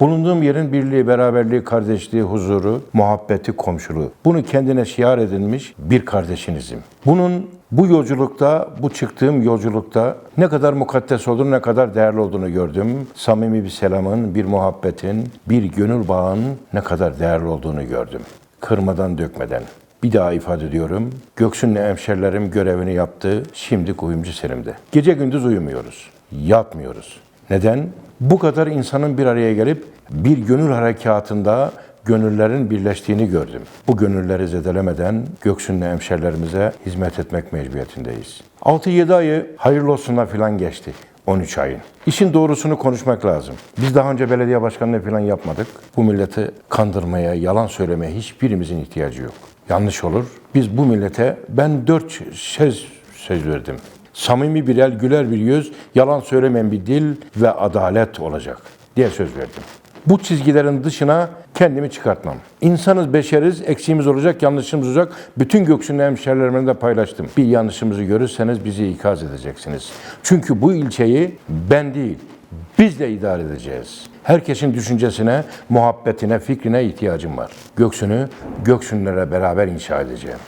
Bulunduğum yerin birliği, beraberliği, kardeşliği, huzuru, muhabbeti, komşuluğu. Bunu kendine şiar edinmiş bir kardeşinizim. Bunun bu yolculukta, bu çıktığım yolculukta ne kadar mukaddes olduğunu, ne kadar değerli olduğunu gördüm. Samimi bir selamın, bir muhabbetin, bir gönül bağın ne kadar değerli olduğunu gördüm. Kırmadan dökmeden. Bir daha ifade ediyorum. Göksun'la hemşerilerim görevini yaptı. Şimdi kuyumcu Selim'de. Gece gündüz uyumuyoruz. Yatmıyoruz. Neden? Bu kadar insanın bir araya gelip bir gönül harekatında gönüllerin birleştiğini gördüm. Bu gönülleri zedelemeden Göksun'la hemşerilerimize hizmet etmek mecburiyetindeyiz. 6-7 ayı hayırlı olsunlar falan geçti. 13 ayın. İşin doğrusunu konuşmak lazım. Biz daha önce belediye başkanlığı falan yapmadık. Bu milleti kandırmaya, yalan söylemeye hiçbirimizin ihtiyacı yok. Yanlış olur. Biz bu millete ben dört söz, söz verdim. Samimi bir el, güler bir yüz, yalan söylemeyen bir dil ve adalet olacak diye söz verdim. Bu çizgilerin dışına kendimi çıkartmam. İnsanız, beşeriz, eksiğimiz olacak, yanlışımız olacak. Bütün Göksu'nun hemşerilerimle de paylaştım. Bir yanlışımızı görürseniz bizi ikaz edeceksiniz. Çünkü bu ilçeyi ben değil, biz de idare edeceğiz. Herkesin düşüncesine, muhabbetine, fikrine ihtiyacım var. Göksu'nu Göksunlara beraber inşa edeceğim.